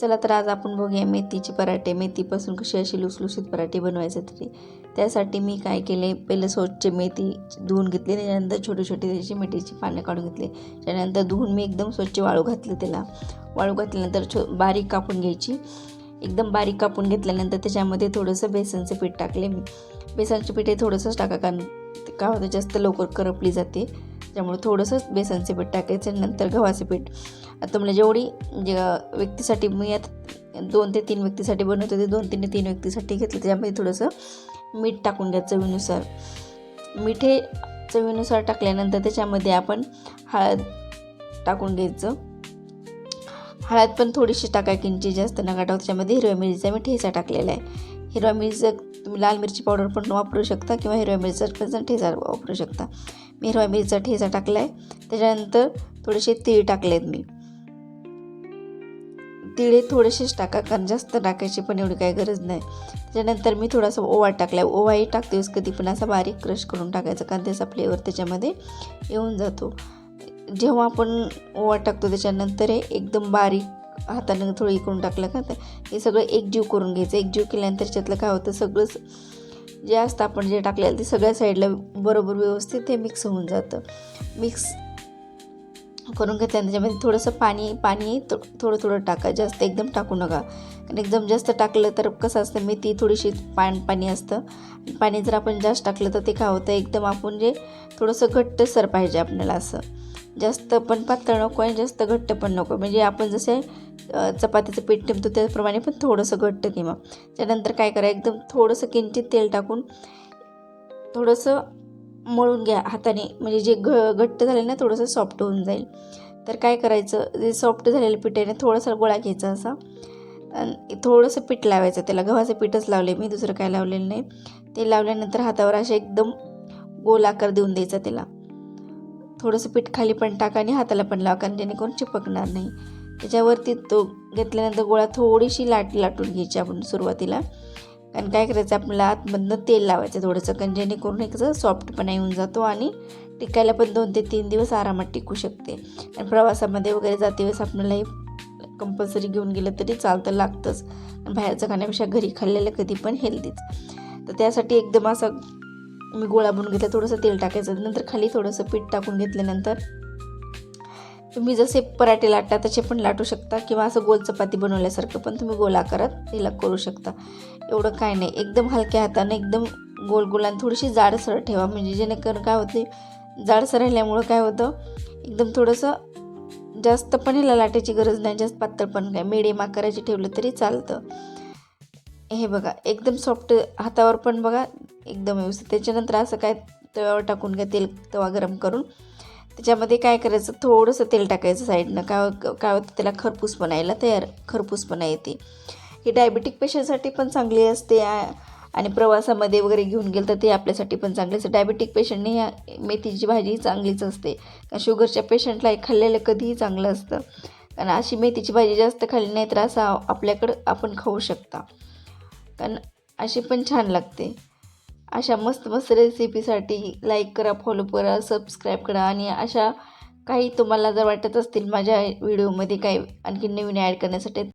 चला तर आज आपण बघूया मेथीचे पराठे. मेथीपासून कशी अशी लुसलुसीत पराठे बनवायचे तरी. त्यासाठी मी काय केले? पहिलं स्वच्छ मेथी धुवून घेतली त्याच्यानंतर छोटे छोटे त्याची मेथीची पानं काढून घेतले. त्यानंतर धुवून मी एकदम स्वच्छ वाळू घातलं त्याला. वाळू घातल्यानंतर छो बारीक कापून घ्यायची. एकदम बारीक कापून घेतल्यानंतर त्याच्यामध्ये थोडंसं बेसनचं पीठ टाकले मी. बेसनचे पीठ हे थोडंसंच टाका कारण का होतं जास्त लवकर करपली जाते. त्यामुळे थोडंसंच बेसनचे पीठ टाकायचं नंतर गव्हाचे पीठ. आता मला जेवढी म्हणजे, जे व्यक्तीसाठी मी आता दोन ते तीन व्यक्तीसाठी बनवत होते दोन तीन ते तीन व्यक्तीसाठी घेतलं त्यामध्ये थोडंसं मीठ टाकून घ्या चवीनुसार. मीठ हे चवीनुसार टाकल्यानंतर त्याच्यामध्ये आपण हळद टाकून घ्यायचं. हळद पण थोडीशी टाका किंची जास्त नका टाकू त्याच्यामध्ये हिरव्या मिरचीचा मी ठेचा टाकलेला आहे. हिरव्या मिरची तुम्ही लाल मिरची पावडर पण वापरू शकता किंवा हिरव्या मिरचीचा पण ठेचा वापरू शकता. मी हिरव्या मिरचा ठेचा टाकला आहे त्याच्यानंतर थोडेसे तीळ टाकलेत मी. तिळे थोडेसेच टाका कारण जास्त टाकायची पण एवढी काही गरज नाही. त्याच्यानंतर मी थोडासा ओवा टाकला आहे ओवाही टाकतेस कधी पण असा बारीक क्रश करून टाकायचा कारण त्याचा फ्लेवर त्याच्यामध्ये येऊन जातो. जेव्हा आपण ओवा टाकतो त्याच्यानंतर हे एकदम बारीक हातानं थोडं इकडून टाकलं का तर हे सगळं एकजीव करून घ्यायचं. एकजीव केल्यानंतर त्याच्यातलं काय होतं सगळंच जे असतं आपण जे टाकलेलं ते सगळ्या साईडला बरोबर व्यवस्थित ते मिक्स होऊन जातं. मिक्स करून घेतल्यानंतर त्याच्यामध्ये थोडंसं पाणी पाणी थो थोडं थोडं टाका. जास्त एकदम टाकू नका. कारण एकदम जास्त टाकलं तर कसं असतं मेथी थोडीशी पान पाणी असतं. पाणी जर आपण जास्त टाकलं तर ते काय होतं एकदम आपण जे थोडंसं घट्टसर पाहिजे आपल्याला असं. जास्त पण पातळ नको आणि जास्त घट्ट पण नको. म्हणजे आपण जसे चपातीचं पीठ ठेवतो त्याप्रमाणे पण थोडंसं घट्ट किंवा. त्यानंतर काय करा एकदम थोडंसं किंचित तेल टाकून थोडंसं मळून घ्या हाताने. म्हणजे जे घ घट्ट झाले ना थोडंसं सॉफ्ट होऊन जाईल. तर काय करायचं जे सॉफ्ट झालेलं पीठ आहे ना थोडासा गोळा घ्यायचा असा. आणि थोडंसं पीठ लावायचं त्याला गव्हाचं पीठच लावले मी दुसरं काय लावलेलं नाही. ते लावल्यानंतर हातावर असे एकदम गोल आकार देऊन द्यायचा त्याला. थोडंसं पीठ खाली पण टाका आणि हाताला पण लावा कारण जेणेकरून चिपकणार नाही. त्याच्यावरती तो घेतल्यानंतर गोळा थोडीशी लाट लाटून घ्यायची आपण सुरुवातीला. कारण काय करायचं आपल्याला आतमधनं तेल लावायचं थोडंसं कारण जेणेकरून एक सॉफ्टपणा येऊन जातो आणि टिकायला पण दोन ते तीन दिवस आरामात टिकू शकते. आणि प्रवासामध्ये वगैरे जाते वेळेस आपल्याला हे कंपल्सरी घेऊन गेलं तरी चालतं लागतंच. बाहेरचं खाण्यापेक्षा घरी खाल्लेलं कधी पण हेल्दीच तर त्यासाठी एकदम असं मी गोळा बनवून घेतला थोडंसं तेल टाकायचं नंतर खाली थोडंसं पीठ टाकून घेतल्यानंतर तुम्ही जसे पराठे लाटता तसे पण लाटू शकता किंवा असं गोल चपाती बनवल्यासारखं पण तुम्ही गोल आकारात तिला करू शकता. एवढं काय नाही. एकदम हलक्या हाताने एकदम गोल गोल आणि थोडीशी जाडसर ठेवा. म्हणजे जेणेकरून काय होते जाडसर राहिल्यामुळं काय होतं एकदम थोडंसं जास्त पण ह्याला लाटायची गरज नाही जास्त पातळ पण काय. मिडियम आकाराची ठेवलं तरी चालतं. हे बघा एकदम सॉफ्ट हातावर पण बघा एकदम व्यवस्थित. त्याच्यानंतर असं काय तव्यावर टाकून घ्या तेल तवा गरम करून त्याच्यामध्ये काय करायचं? थोडंसं तेल टाकायचं साईडनं. काय काय होतं? त्याला खरपूस बनायला तयार खरपूसपणा येते. ही डायबेटिक पेशंटसाठी पण चांगली असते. आणि प्रवासामध्ये वगैरे घेऊन गेलं तर ते आपल्यासाठी पण चांगले असते. डायबेटिक पेशंटने ह्या मेथीची भाजी चांगलीच असते. कारण शुगरच्या पेशंटला खाल्लेलं कधीही चांगलं असतं. कारण अशी मेथीची भाजी जास्त खाल्ली नाही तर असं आपल्याकडं आपण खाऊ शकता. कारण अशी पण छान लागते. अशा मस्त मस्त रेसिपीसाठी लाईक करा फॉलो करा सबस्क्राईब करा आणि अशा काही तुम्हाला जर वाटत असतील माझ्या व्हिडिओमध्ये काही आणखी नवीन ॲड करण्यासाठी